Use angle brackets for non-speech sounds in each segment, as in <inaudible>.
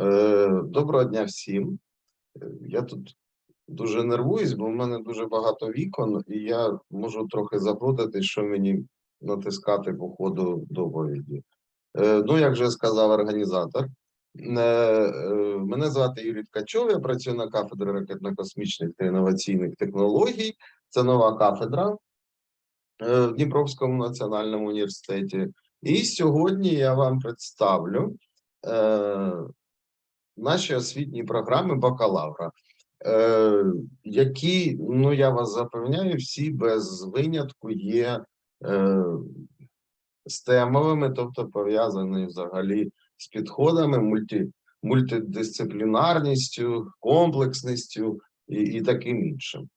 Е, Доброго дня всім. Е, Я тут дуже нервуюсь, бо в мене дуже багато вікон, і я можу трохи заплутати, що мені натискати по ходу доповіді. Е, Ну, як вже сказав організатор, мене звати Юрій Ткачов, я працюю на кафедрі ракетно-космічних та інноваційних технологій. Це нова кафедра в Дніпровському національному університеті. І сьогодні я вам представлю наші освітні програми бакалавра, е, які, ну я вас запевняю, всі без винятку є е, стемовими, тобто пов'язані взагалі з підходами, мульті, мультидисциплінарністю, комплексністю і, і таким іншим.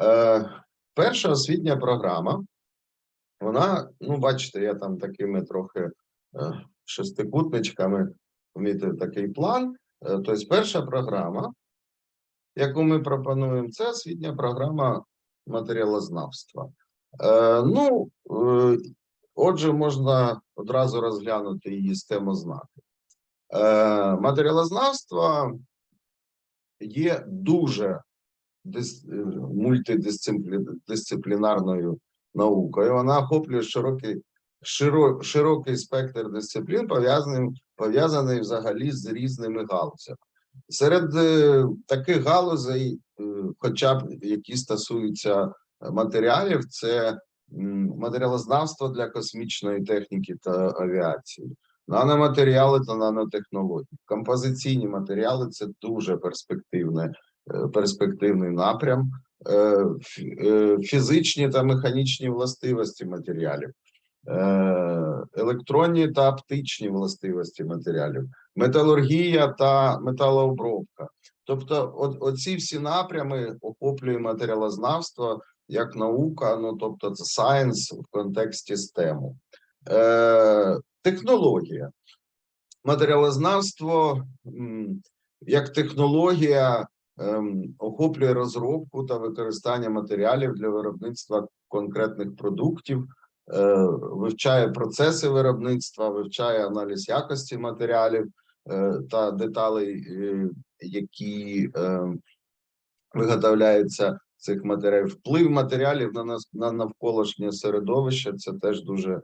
Е, перша освітня програма, вона, ну, бачите, я там такими трохи е, шестикутничками помітив такий план. Е, Тобто, перша програма, яку ми пропонуємо, це освітня програма матеріалознавства. Е, ну, е, отже, можна одразу розглянути її з темознаки. Е, матеріалознавство є дуже дис, мультидисциплінарною наукою. Вона охоплює широкий, широ, широкий спектр дисциплін, пов'язаний пов'язаний взагалі з різними галузями. Серед е, таких галузей, е, хоча б які стосуються матеріалів, це матеріалознавство для космічної техніки та авіації, наноматеріали та нанотехнології, композиційні матеріали це дуже е, перспективний напрям, е, фі- е, фізичні та механічні властивості матеріалів. Е, Електронні та оптичні властивості матеріалів, металургія та металообробка. Тобто, от, оці всі напрями охоплює матеріалознавство як наука, ну тобто це science в контексті STEM. Е, технологія. Матеріалознавство як технологія ем, охоплює розробку та використання матеріалів для виробництва конкретних продуктів, вивчає процеси виробництва, вивчає аналіз якості матеріалів е, та деталей, е, які е, виготовляються цих матеріалів. Вплив матеріалів на нас на навколишнє середовище це теж дуже,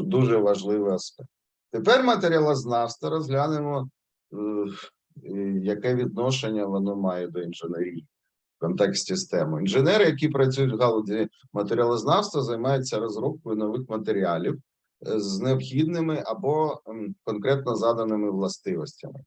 дуже, важливий аспект. Тепер матеріалознавство розглянемо, е, е, яке відношення воно має до інженерії контексті STEM. Інженери, які працюють в галузі матеріалознавства, займаються розробкою нових матеріалів е, з необхідними або конкретно заданими властивостями,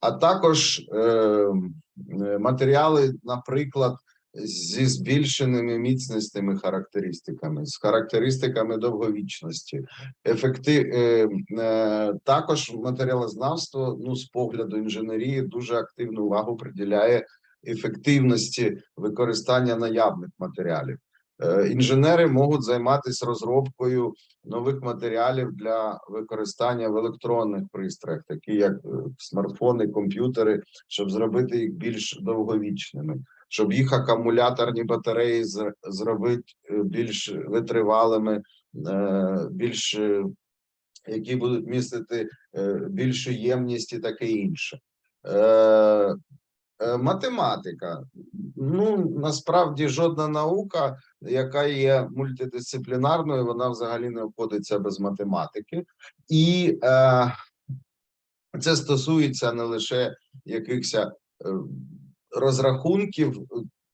а також е, е, матеріали, наприклад, зі збільшеними міцністими характеристиками, з характеристиками довговічності, ефекти е, е, також матеріалознавство, ну з погляду інженерії, дуже активну увагу приділяє ефективності використання наявних матеріалів. Е, Інженери можуть займатися розробкою нових матеріалів для використання в електронних пристроях, такі як е, смартфони, комп'ютери, щоб зробити їх більш довговічними, щоб їх акумуляторні батареї зробити е, більш витривалими, більш які будуть містити більшу ємність і таке інше. Е, Математика. Ну насправді жодна наука, яка є мультидисциплінарною, вона взагалі не обходиться без математики, і е, це стосується не лише якихось е, розрахунків.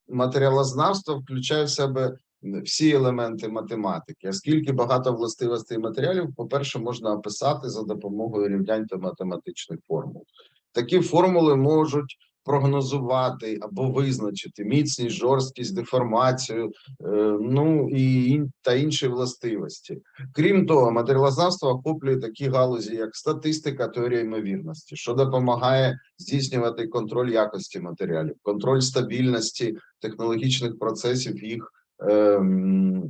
Матеріалознавство включає в себе всі елементи математики. Оскільки багато властивостей матеріалів, по-перше, можна описати за допомогою рівнянь та математичних формул. Такі формули можуть прогнозувати або визначити міцність, жорсткість, деформацію, е, ну і та інші властивості. Крім того, матеріалознавство охоплює такі галузі, як статистика, теорія ймовірності, що допомагає здійснювати контроль якості матеріалів, контроль стабільності технологічних процесів їх, ем,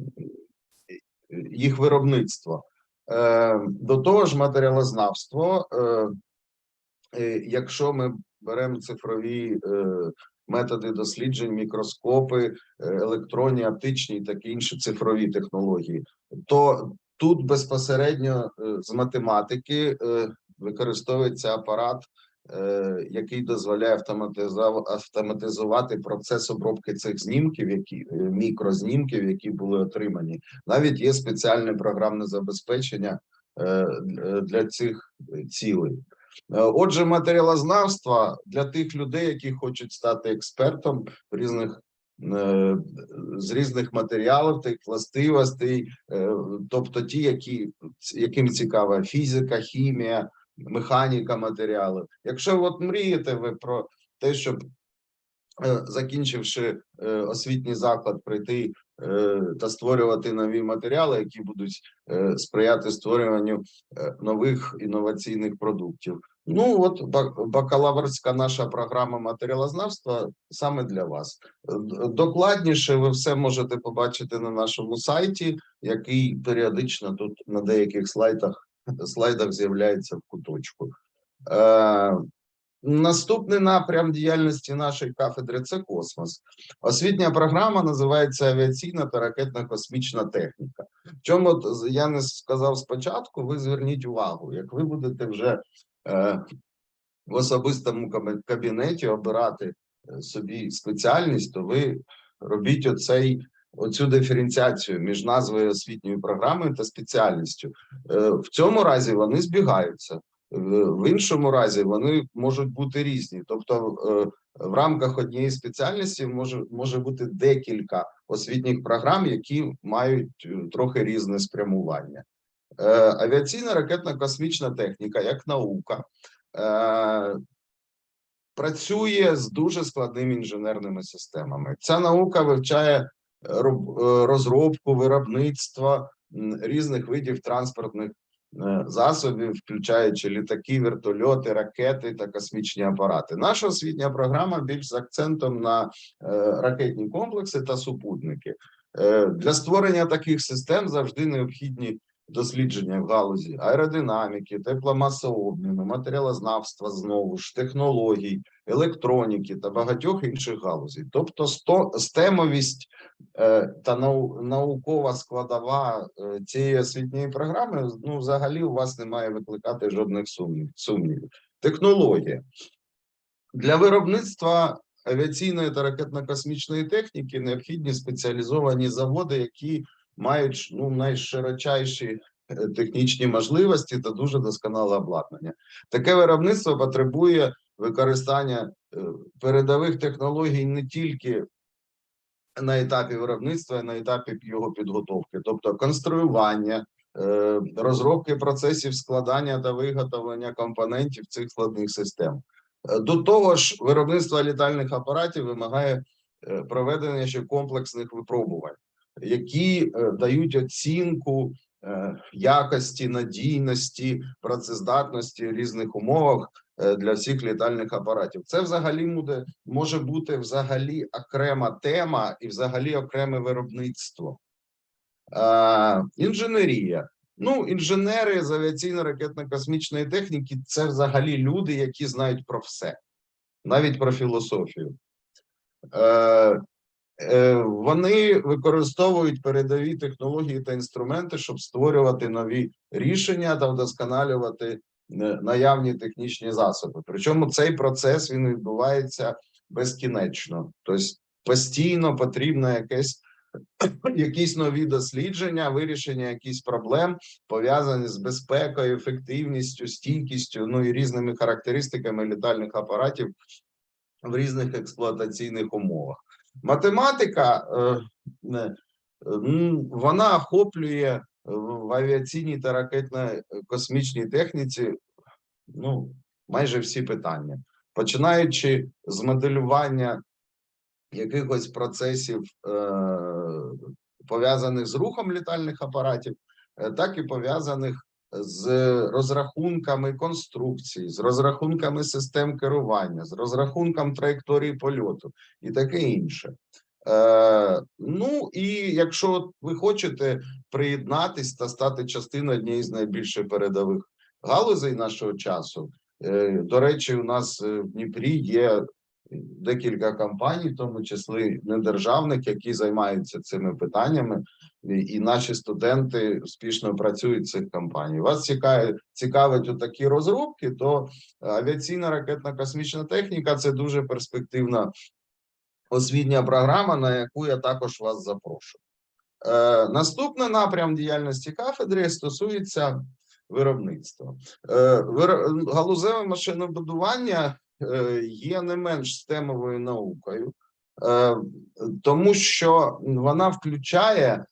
їх виробництва. Е, До того ж, матеріалознавство, е, якщо ми беремо цифрові е, методи досліджень, мікроскопи, е, електронні, оптичні такі інші цифрові технології, то тут безпосередньо е, з математики використовується апарат який дозволяє автоматизувати процес обробки цих знімків, які мікрознімків, які були отримані. Навіть є спеціальне програмне забезпечення для цих цілей. Е, Отже, матеріалознавство для тих людей, які хочуть стати експертом різних е, з різних матеріалів, тих властивостей, е, тобто ті, які яким цікава фізика, хімія, механіка матеріалів. Якщо от мрієте ви про те, щоб закінчивши освітній заклад, прийти та створювати нові матеріали, які будуть е, сприяти створюванню е, нових інноваційних продуктів. Ну от бакалаврська наша програма матеріалознавства саме для вас. Докладніше ви все можете побачити на нашому сайті, який періодично тут на деяких слайдах слайдах з'являється в куточку. Наступний напрям діяльності нашої кафедри це космос. Освітня програма називається авіаційна та ракетно-космічна техніка. Чому я не сказав спочатку, ви зверніть увагу, як ви будете вже е, в особистому кабінеті обирати е, собі спеціальність, то ви робіть оцей оцю диференціацію між назвою освітньої програми та спеціальністю. Е, В цьому разі вони збігаються. В іншому разі вони можуть бути різні. Тобто, е, в рамках однієї спеціальності може, може бути декілька освітніх програм, які мають е, трохи різне спрямування. Е, Авіаційна ракетно-космічна техніка як наука працює з дуже складними інженерними системами. Ця наука вивчає роб- розробку, виробництво різних видів транспортних засобів, включаючи літаки, вертольоти, ракети та космічні апарати. Наша освітня програма більш з акцентом на е, ракетні комплекси та супутники. Е, Для створення таких систем завжди необхідні дослідження в галузі аеродинаміки, тепломасообміну, матеріалознавства, знову ж технологій, електроніки та багатьох інших галузей. Тобто, стемовість е, та наукова складова е, цієї освітньої програми ну, взагалі у вас не має викликати жодних сумнів, сумнівів. Технологія для виробництва авіаційної та ракетно-космічної техніки необхідні спеціалізовані заводи, які мають ну найширочайші е, технічні можливості та дуже досконале обладнання. Таке виробництво потребує використання е, передових технологій не тільки на етапі виробництва, а й на етапі його підготовки, тобто конструювання, е, розробки процесів складання та виготовлення компонентів цих складних систем. До того ж, виробництво літальних апаратів вимагає проведення ще комплексних випробувань, які е, дають оцінку е, якості, надійності, працездатності в різних умовах е, для всіх літальних апаратів. Це взагалі може бути взагалі окрема тема і взагалі окреме виробництво. Інженерія. Ну, інженери з авіаційно-ракетно-космічної техніки це взагалі люди, які знають про все, навіть про філософію. Вони використовують передові технології та інструменти, щоб створювати нові рішення та вдосконалювати е, наявні технічні засоби. Причому цей процес він відбувається безкінечно, тобто постійно потрібно якесь <coughs> якісь нові дослідження, вирішення якихось проблем пов'язані з безпекою, ефективністю, стійкістю, ну і різними характеристиками літальних апаратів в різних експлуатаційних умовах. Математика е, вона охоплює в авіаційній та ракетно-космічній техніці ну, майже всі питання, починаючи з моделювання якихось процесів, е, пов'язаних з рухом літальних апаратів, е, так і пов'язаних з розрахунками конструкції, з розрахунками систем керування, з розрахунком траєкторії польоту і таке інше. Е, ну і якщо ви хочете приєднатись та стати частиною однієї з найбільш передових галузей нашого часу, е, до речі, у нас е, в Дніпрі є декілька компаній, в тому числі недержавних, які займаються цими питаннями. І наші студенти успішно працюють в цих компаніях. Вас цікавить, цікавить такі розробки, то авіаційна ракетна космічна техніка це дуже перспективна освітня програма, на яку я також вас запрошую. Е, Наступний напрям діяльності кафедри стосується виробництва. Е, Галузеве машинобудування е, є не менш стемовою наукою, е, тому що вона включає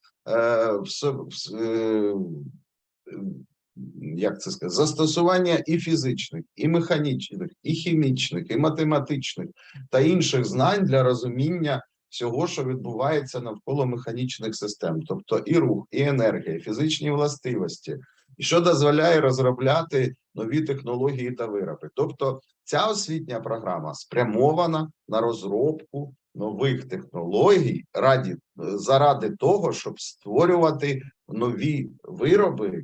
як це сказати, застосування і фізичних, і механічних, і хімічних, і математичних та інших знань для розуміння всього, що відбувається навколо механічних систем, тобто і рух, і енергія, і фізичні властивості, і що дозволяє розробляти нові технології та вироби. Тобто, ця освітня програма спрямована на розробку нових технологій раді заради того, щоб створювати нові вироби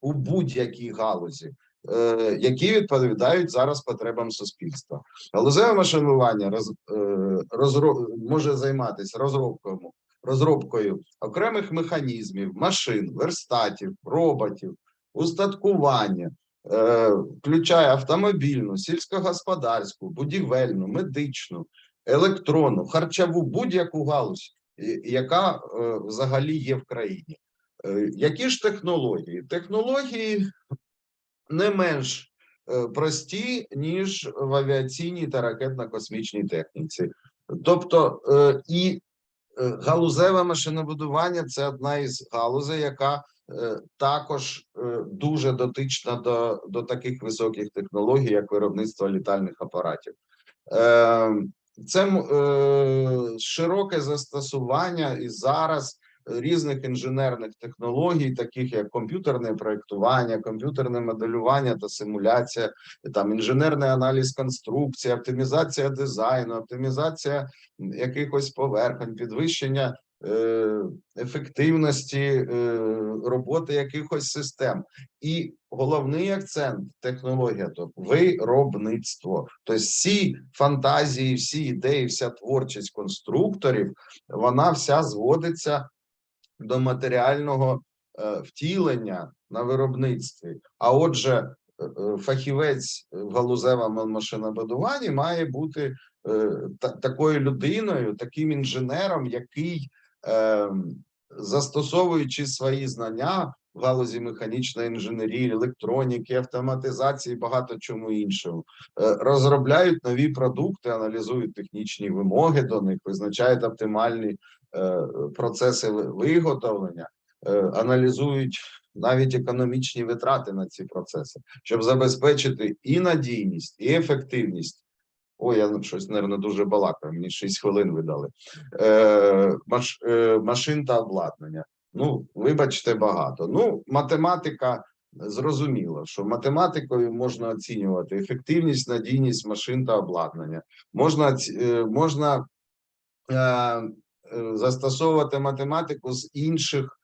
у будь-якій галузі, е, які відповідають зараз потребам суспільства. Галузеве машинування роз, е, розро, може займатися розробкою, розробкою окремих механізмів, машин, верстатів, роботів, устаткування, е, включає автомобільну, сільськогосподарську, будівельну, медичну, електронну, харчову будь-яку галузь, яка е, взагалі є в країні. Е, Які ж технології? Технології не менш прості, ніж в авіаційній та ракетно-космічній техніці. Тобто і галузеве машинобудування це одна із галузей, яка також е, дуже дотична до, до таких високих технологій, як виробництво літальних апаратів. Е, Це е, широке застосування і зараз різних інженерних технологій, таких як комп'ютерне проектування, комп'ютерне моделювання та симуляція, там інженерний аналіз конструкції, оптимізація дизайну, оптимізація якихось поверхонь, підвищення е, ефективності е, роботи якихось систем. І головний акцент технологія то виробництво. Тобто всі фантазії, всі ідеї, вся творчість конструкторів, вона вся зводиться до матеріального е, втілення на виробництві. А отже, е, е, фахівець в галузевому машинобудуванні має бути е, такою людиною, таким інженером, який, е, застосовуючи свої знання в галузі механічної інженерії, електроніки, автоматизації, багато чому іншому, е, розробляють нові продукти, аналізують технічні вимоги до них, визначають оптимальні е, процеси виготовлення, е, аналізують навіть економічні витрати на ці процеси, щоб забезпечити і надійність, і ефективність. Ой, я щось, мабуть, дуже балакаю, мені 6 хвилин видали. Е, маш, е, машин та обладнання. Ну, вибачте, багато. Ну, математика зрозуміло, що математикою можна оцінювати ефективність, надійність машин та обладнання. Можна, е, можна е, е, застосовувати математику з інших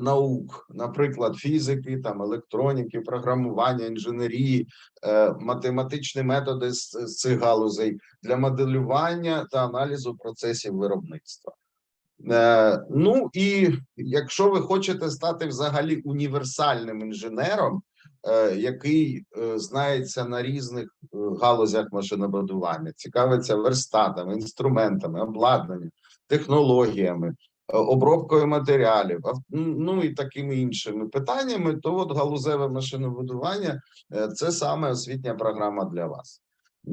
наук, наприклад, фізики, там електроніки, програмування, інженерії, е, математичні методи з, цих галузей для моделювання та аналізу процесів виробництва. Е, ну і якщо ви хочете стати взагалі універсальним інженером, е, який знається на різних галузях машинобудування, цікавиться верстатами, інструментами, обладнанням, технологіями, обробкою матеріалів, ну і такими іншими питаннями, то от галузеве машинобудування е, це саме освітня програма для вас.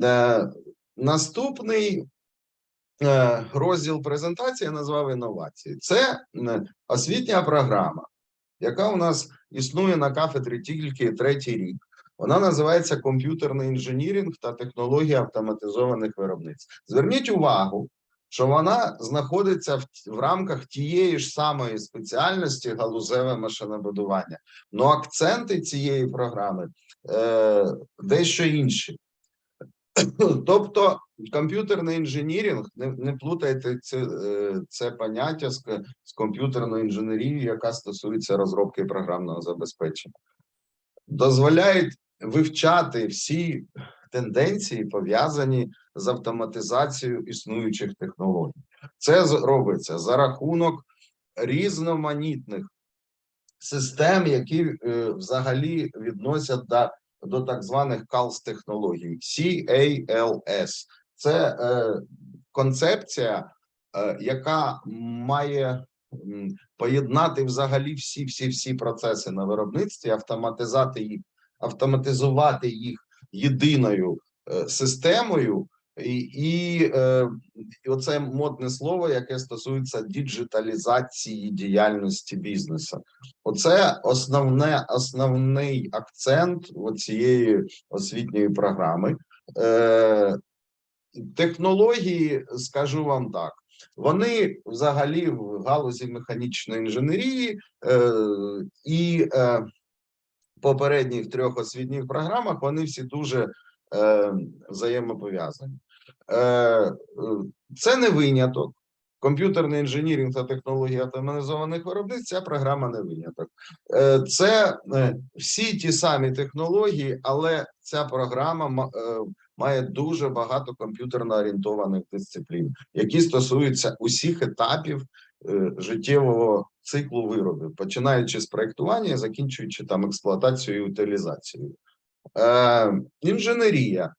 Е, Наступний е, розділ презентації я назвав інновації. Це освітня програма, яка у нас існує на кафедрі тільки третій рік. Вона називається комп'ютерний інженіринг та технологія автоматизованих виробництв. Зверніть увагу, що вона знаходиться в, в рамках тієї ж самої спеціальності галузеве машинобудування. Но акценти цієї програми е, дещо інші. <clears throat> Тобто, комп'ютерний інженіринг, не, не плутайте це, е, це поняття з, з комп'ютерною інженерією, яка стосується розробки програмного забезпечення. Дозволяють вивчати всі тенденції, пов'язані з автоматизацією існуючих технологій. Це робиться за рахунок різноманітних систем, які е, взагалі відносять до, до так званих CALS технологій. CALS – це е, концепція, е, яка має поєднати взагалі всі всі всі процеси на виробництві, автоматизати їх, автоматизувати їх єдиною е, системою, і, і, е, і оце модне слово, яке стосується діджиталізації діяльності бізнесу. Оце основне, основний акцент цієї освітньої програми. Е, технології, скажу вам так, вони взагалі в галузі механічної інженерії е, і е, попередніх трьох освітніх програмах вони всі дуже е, взаємопов'язані. Е, це не виняток. Комп'ютерний інженіринг та технології автоматизованих виробництв ця програма не виняток. Е, Це е, всі ті самі технології, але ця програма е, має дуже багато комп'ютерно орієнтованих дисциплін, які стосуються усіх етапів життєвого циклу виробів, починаючи з проектування, закінчуючи там експлуатацією і утилізацією. Е, інженерія.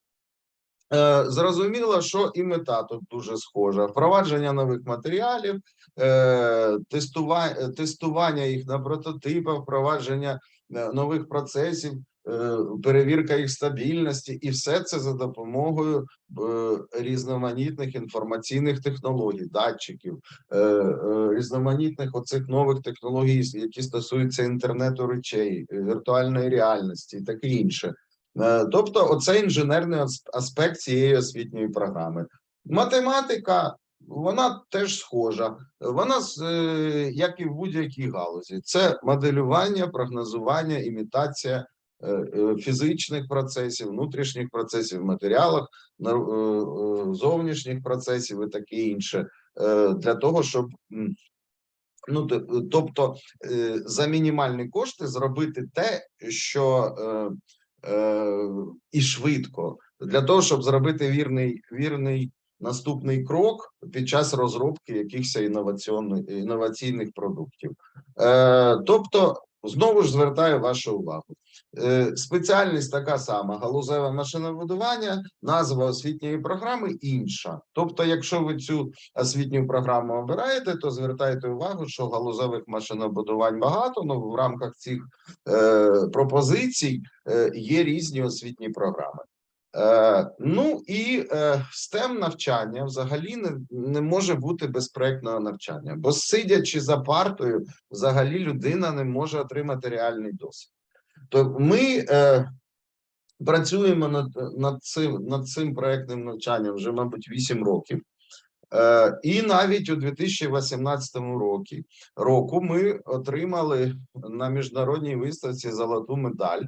Е, Зрозуміло, що і мета тут дуже схожа: впровадження нових матеріалів, е, тестування, тестування їх на прототипах, впровадження е, нових процесів, перевірка їх стабільності, і все це за допомогою е, різноманітних інформаційних технологій, датчиків, е, е, різноманітних оцих нових технологій, які стосуються інтернету речей, е, віртуальної реальності і таке інше. Е, Тобто, оце інженерний аспект цієї освітньої програми. Математика, вона теж схожа. Вона е, як і в будь-якій галузі, це моделювання, прогнозування, імітація е, е, фізичних процесів, внутрішніх процесів матеріалах, зовнішніх процесів і таке інше, для того, щоб ну тобто е, за мінімальні кошти зробити те, що е, е, і швидко для того, щоб зробити вірний вірний наступний крок під час розробки якихось інноваційних продуктів. Тобто, знову ж звертаю вашу увагу. Е, спеціальність така сама: галузеве машинобудування, назва освітньої програми інша. Тобто, якщо ви цю освітню програму обираєте, то звертайте увагу, що галузевих машинобудувань багато. Ну в рамках цих е, пропозицій е, є різні освітні програми. Е, ну і е, STEM навчання взагалі не, не може бути без проектного навчання, бо сидячи за партою, взагалі людина не може отримати реальний досвід. То ми е, працюємо над, над цим над цим проектним навчанням вже, мабуть, 8 років. Е, і навіть у 2018 році року ми отримали на міжнародній виставці золоту медаль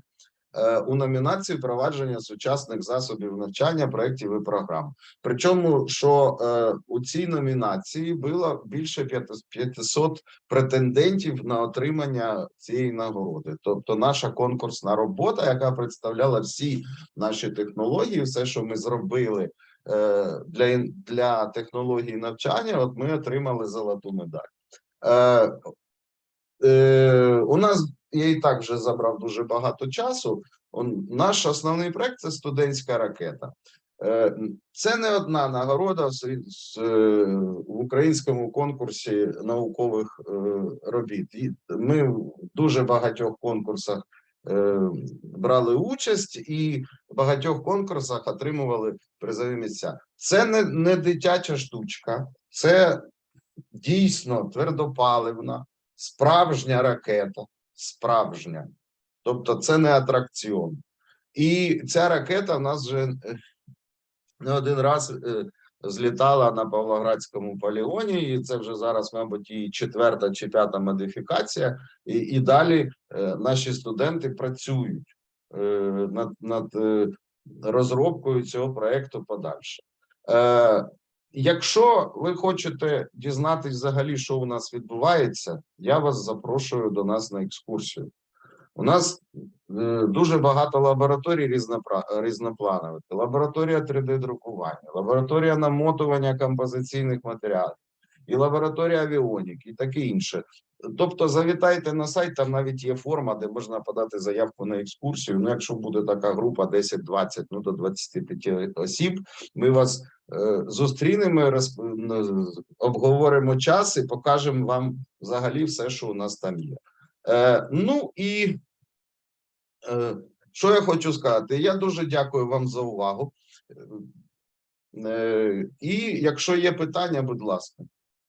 у номінації впровадження сучасних засобів навчання, проєктів і програм. Причому, що е, у цій номінації було більше 500 претендентів на отримання цієї нагороди. Тобто, наша конкурсна робота, яка представляла всі наші технології, все, що ми зробили е, для, для технології навчання, от ми отримали золоту медаль. Е, е, у нас я і так вже забрав дуже багато часу. Он, наш основний проект це студентська ракета. Е, Це не одна нагорода в, е, українському конкурсі наукових е, робіт. Ми в дуже багатьох конкурсах брали участь і в багатьох конкурсах отримували призові місця. Це не, не дитяча штучка, це дійсно твердопаливна, справжня ракета, справжня. Тобто, це не атракціон. І ця ракета в нас вже е, не один раз е, злітала на Павлоградському полігоні, і це вже зараз, мабуть, і четверта чи п'ята модифікація. І, і далі е, наші студенти працюють над, над розробкою цього проекту подальше. Якщо ви хочете дізнатись взагалі, що у нас відбувається, я вас запрошую до нас на екскурсію. У нас е, дуже багато лабораторій різнопланових. Лабораторія 3D-друкування, лабораторія намотування композиційних матеріалів, і лабораторія авіоніки, і таке інше. Тобто, завітайте на сайт, там навіть є форма, де можна подати заявку на екскурсію. Ну, якщо буде така група 10-20, ну до 25 осіб, ми вас е, зустрінемо, розп- обговоримо час і покажемо вам взагалі все, що у нас там є. Е, ну і е, що я хочу сказати? Я дуже дякую вам за увагу. Е, і якщо є питання, будь ласка.